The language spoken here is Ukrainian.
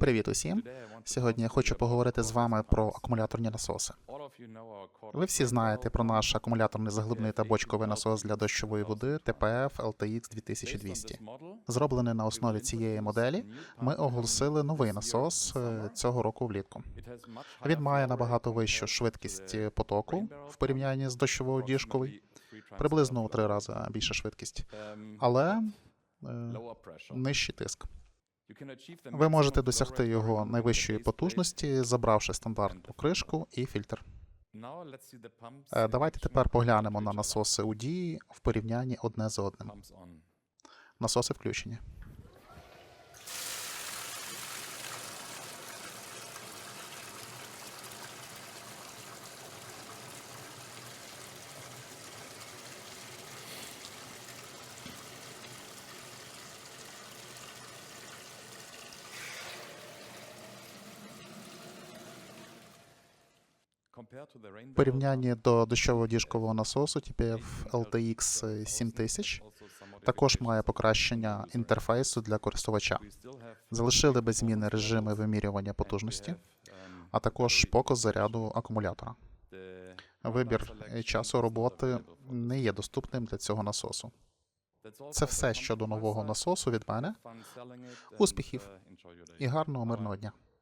Привіт усім! Сьогодні я хочу поговорити з вами про акумуляторні насоси. Ви всі знаєте про наш акумуляторний заглибний та бочковий насос для дощової води ТПФ LTX 2200. Зроблений на основі цієї моделі, ми оголосили новий насос е, цього року влітку. Він має набагато вищу швидкість потоку в порівнянні з дощовою діжкою, приблизно у три рази більша швидкість, але е, нижчий тиск. Ви можете досягти його найвищої потужності, забравши стандартну кришку і фільтр. Е, Давайте тепер поглянемо на насоси у дії в порівнянні одне з одним. Насоси включені. В порівнянні до дощового діжкового насосу TPF LTX 7000 також має покращення інтерфейсу для користувача. Залишили без зміни режими вимірювання потужності, а також показ заряду акумулятора. Вибір часу роботи не є доступним для цього насосу. Це все щодо нового насосу від мене. Успіхів і гарного мирного дня.